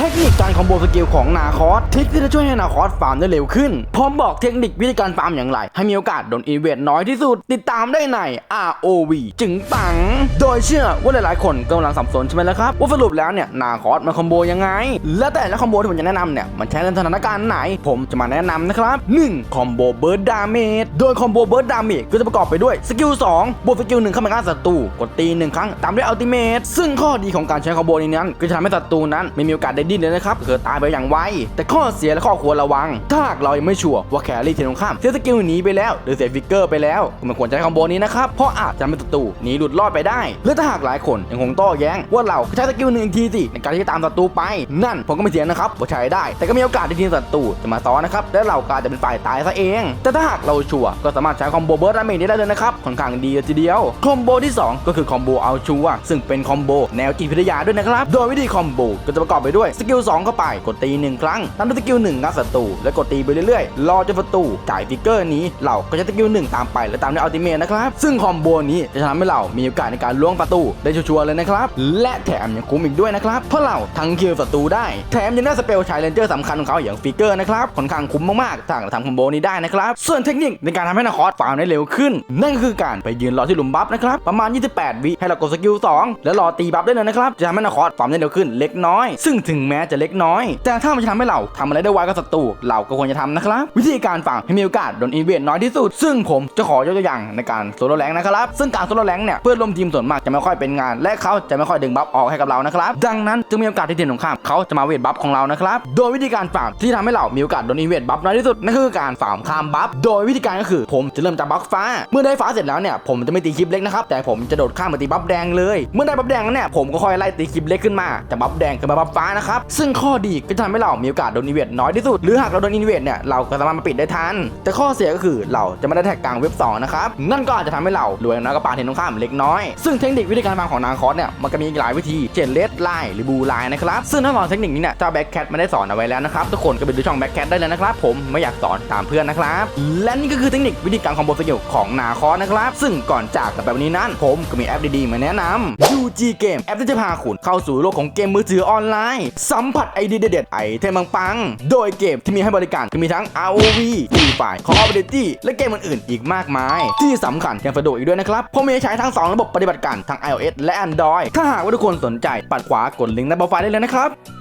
เทคนิคการคอมโบสกิลของนาคอสทริคที่จะช่วยให้นาคอสฟาร์มได้เร็วขึ้น พร้อมบอกเทคนิควิธีการฟาร์มอย่างไร ให้มีโอกาสโดนอีเวนต์น้อยที่สุด ติดตามได้ใน ROV จึงปัง โดยเชื่อว่าหลายๆ คนกำลังสับสนใช่ไหมล่ะครับ ว่าสรุปแล้วเนี่ยนาคอสมันคอมโบยังไง และแต่ละคอมโบที่ผมจะแนะนำเนี่ยมันใช้ในสถานการณ์ไหน ผมจะมาแนะนำนะครับ 1. คอมโบเบิร์ดดาเมจโดยคอมโบเบิร์ดดาเมจก็จะประกอบไปด้วยสกิล2บวกสกิล1เข้ามาฆ่าศัตรูกดตีหนึ่งครั้งตามด้วยอัลติเมทซึ่งข้อดีของการใช้คอมโบนี้นั้นก็จะทำให้ศัตรูนั้นไม่มีโอกาสได้ดิ้นเลยนะครับเกิดตายไปอย่างไวแต่ข้อเสียและข้อควรระวัง ถ้าหากเรายังไม่ชัวร์ว่าแครี่ทีมตรงข้ามเสียสกิลหนีไปแล้ว หรือเสียฟิกเกอร์ไปแล้วก็ไม่ควรใช้คอมโบนี้นะครับเพราะอาจจะทำให้ศัตรูหนีหลุดรอดไปได้และถ้าหากหลายคนยังคงโต้แย้งว่าเราใช้สกิลหนึ่งทีสิในการที่จะตามศัตรูไป นั่นผมก็ไม่เถียนะครับว่าใช้ได้ แต่ก็มีโอกาสที่ทีมศัตรูจะมาซ้อนนะครับและเราก็อาจจะเป็นฝ่ายตายซะเอง แต่ถ้าหากเราชัวร์ก็สามารถใช้คอมโบเบิร์ดดาเมจนี้ได้เลยนะครับค่อนข้างดีเลยทีเดียวคอมโบที่สองก็คือคอมโบเอาชัวซึ่งเป็นคอมโบแนวจิตวิทยาด้วยนะครับโดยวิธีคอมโบก็จะประกอบไปด้วยสกิล2เข้าไปกดตีหนึ่งครั้งตามด้วยสกิลหนึ่งงัดศัตรูและกดตีไปเรื่อยๆ รอจนศัตรูจ่ายฟิกเกอร์นี้เราก็จะสกิลหนึ่งตามไปและตามด้วยอัลติเมทนะครับซึ่งคอมโบนี้จะทำให้เรามีโอกาสในการล้วงประตูได้ชัวร์ๆเลยนะครับและแถมยังคุ้มอีกด้วยนะครับเพราะเราทั้งคิวศัตรูได้แถมยังได้สเปลชายเลนเจอร์สำคัญของเขาอย่างฟิกเกอร์นะครับค่อนข้างคุ้มมากๆถ้าเราทำคอมโบนี้ได้นะครับส่วนเทคนิคในการทำให้นาคอสฟาร์มได้เร็วขึ้น นั่นก็คือการไปยืนรอที่หลุมบัฟนะครับประมาณ 28 วิให้เรากดสกิล2แล้วรอตีบัฟได้เลยนะครับจะทำให้นาคอสฟาร์มได้เร็วขึ้นเล็กน้อย ซึ่งถึงแม้จะเล็กน้อย แต่ถ้ามันจะทำให้เราทำอะไรได้ไวกับศัตรูเราก็ควรจะทำนะครับ วิธีการฟาร์มให้มีโอกาสโดนอีเวนต์น้อยที่สุด ซึ่งผมจะขอยกตัวอย่างในการโซโล่แรงนะครับ ซึ่งการโซโล่แรงเนี่ยเพื่อนร่วมทีมส่วนมากจะไม่ค่อยเป็นงาน และเขาจะไม่ค่อยดึงบัฟออกให้กับเรานะครับดังนั้นจึงมีโอกาสที่ทีมตรงข้ามเขาจะมาเวทบัฟของเรานะครับโดยวิธีการฟาร์มที่ทำให้เรามีโอกาสโดนอีเวนต์บัฟน้อยที่สุดนั่นคือการฟาร์มข้ามบัฟโดยวิธีการก็คือ ผมจะเริ่มจากบัฟฟ้า เมื่อได้ฟ้าเสร็จแล้วเนี่ยผมจะไม่ตีคลิปเล็กนะครับแต่ผมจะโดดข้ามมาตีบัฟแดงเลย เมื่อได้บัฟแดงแล้วเนี่ยผมก็ค่อยไล่ตีคลิปเล็กขึ้นมาจากบัฟแดงขึ้นมาบัฟฟ้านะครับซึ่งข้อดีก็จะทำให้เรามีโอกาสโดนอีเวตน้อยที่สุด หรือหากเราโดนอีเวตเนี่ยเราก็สามารถมาปิดได้ทัน แต่ข้อเสียก็คือเราจะไม่ได้แท็กกลางเว็บ2นะครับนั่นก็อาจจะทำให้เรารวยน้อยกว่าปานเทนตรงข้ามเล็กน้อย ซึ่งเทคนิควิธีการฟาร์มของนางคอสเนี่ยมันก็มีหลายวิธีเช่นเลดไลน์หรือบูไลน์นะครับซึ่งถ้าสอนเทคนิคนี้เนี่ยเจ้าแบ็คแคทไม่ได้สอนเอาไว้แล้วนะครับทุกคนก็ไปดูช่องแบ็คแคทได้เลยนะครับผมไม่อยากสอนตามเพื่อนนะครับและนี่ก็คือเทคนิควิธีการคอมโบสกิลของนาคอสนะครับซึ่งก่อนจากกันไปวันนี้นั้น ผมก็มีแอปดีๆมาแนะนำ UG Game แอปที่จะพาคุณเข้าสู่โลกของเกมมือถือออนไลน์สัมผัสไอเดียเด็ดไอเทมปังๆ โดยเกมที่มีให้บริการจะมีทั้ง ROV Free Fire Call of Duty และเกมอื่นๆ อีกมากมาย ที่สำคัญยังสะดวกอีกด้วยนะครับ เพราะมีให้ใช้ทั้ง 2 ระบบปฏิบัติการทั้ง iOS และ Android ถ้าหากว่าทุกคนสนใจปัดขวากดลิงก์ในโปรไฟล์ได้เลยนะครับ